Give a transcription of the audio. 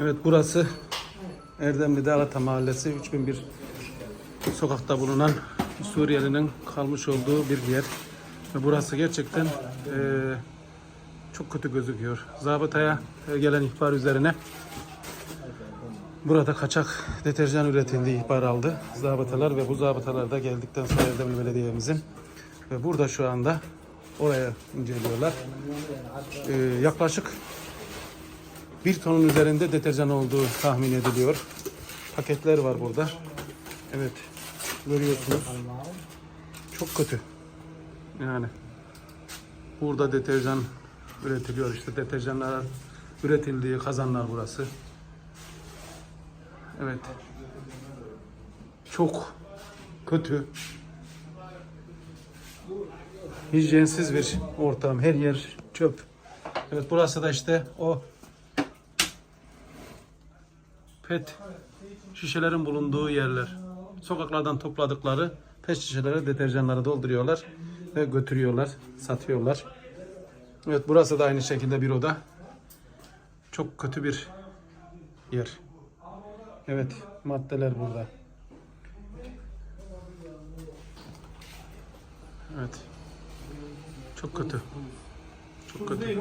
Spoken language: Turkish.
Evet burası Erdemli'de Alata Mahallesi 3001 sokakta bulunan Suriyelinin kalmış olduğu bir yer. Ve burası gerçekten eee, çok kötü gözüküyor. Zabıtaya e, gelen ihbar üzerine burada kaçak deterjan üretildiği ihbar aldı zabıtalar ve bu zabıtalar da geldikten sonra Erdemli Belediye'mizin ve burada şu anda oraya inceliyorlar. Eee, yaklaşık bir tonun üzerinde deterjan olduğu tahmin ediliyor. Paketler var burada. Evet. Görüyorsunuz. Çok kötü. Yani burada deterjan üretiliyor. İşte deterjanlar üretildiği kazanlar burası. Evet. Çok kötü. Hijyensiz bir ortam. Her yer çöp. Evet burası da işte o pet şişelerin bulunduğu yerler. Sokaklardan topladıkları pet şişelere deterjanları dolduruyorlar ve götürüyorlar, satıyorlar. Evet burası da aynı şekilde bir oda. Çok kötü bir yer. Evet maddeler burada. Evet. Çok kötü. Çok kötü.